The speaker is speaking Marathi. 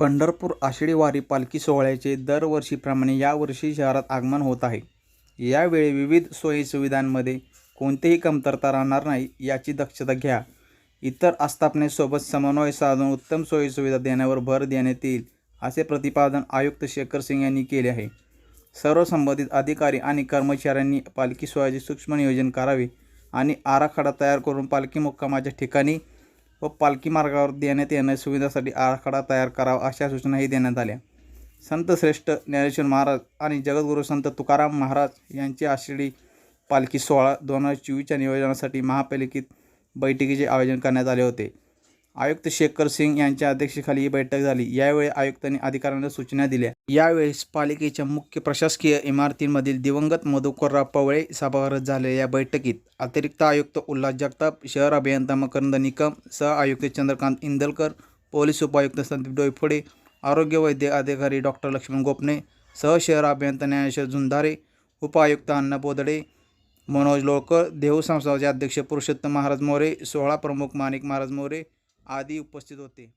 पंढरपूर आषाढी वारी पालखी सोहळ्याचे दरवर्षीप्रमाणे यावर्षी शहरात आगमन होत आहे. यावेळी विविध सोयीसुविधांमध्ये कोणतीही कमतरता राहणार नाही याची दक्षता घ्या. इतर आस्थापनेसोबत समन्वय साधून उत्तम सोयीसुविधा देण्यावर भर देण्यात येईल असे प्रतिपादन आयुक्त शेखर सिंग यांनी केले आहे. सर्व संबंधित अधिकारी आणि कर्मचाऱ्यांनी पालखी सोहळ्याचे सूक्ष्म नियोजन करावे आणि आराखडा तयार करून पालखी मुक्कामाच्या ठिकाणी व पालखी मार्गावर देण्यात येणाऱ्या सुविधांसाठी आराखडा तयार करावा अशा सूचनाही देण्यात आल्या. संत श्रेष्ठ ज्ञानेश्वर महाराज आणि जगद्गुरू संत तुकाराम महाराज यांची आषाढी पालखी सोहळा दोन हजार चोवीसच्या नियोजनासाठी महापालिकेत बैठकीचे आयोजन करण्यात आले होते. आयुक्त शेखर सिंग यांच्या अध्यक्षतेखाली ही बैठक झाली. यावेळी आयुक्तांनी अधिकाऱ्यांना सूचना दिल्या. यावेळेस पालिकेच्या मुख्य प्रशासकीय इमारतींमधील दिवंगत मधुकरराव पवळे सभागृहात झालेल्या या बैठकीत अतिरिक्त आयुक्त उल्हास जगताप शहर अभियंता मकरंद निकम सह आयुक्त चंद्रकांत इंदलकर पोलीस उपायुक्त संदीप डोईफोडे आरोग्य वैद्य अधिकारी डॉक्टर लक्ष्मण गोपने सह शहर अभियंता न्यायाधीश झुंधारे उपायुक्त अण्णा बोदडे मनोज लोळकर देहू संस्थाचे अध्यक्ष पुरुषोत्तम महाराज मोरे सोहळा प्रमुख माणिक महाराज मोरे आदी उपस्थित होते.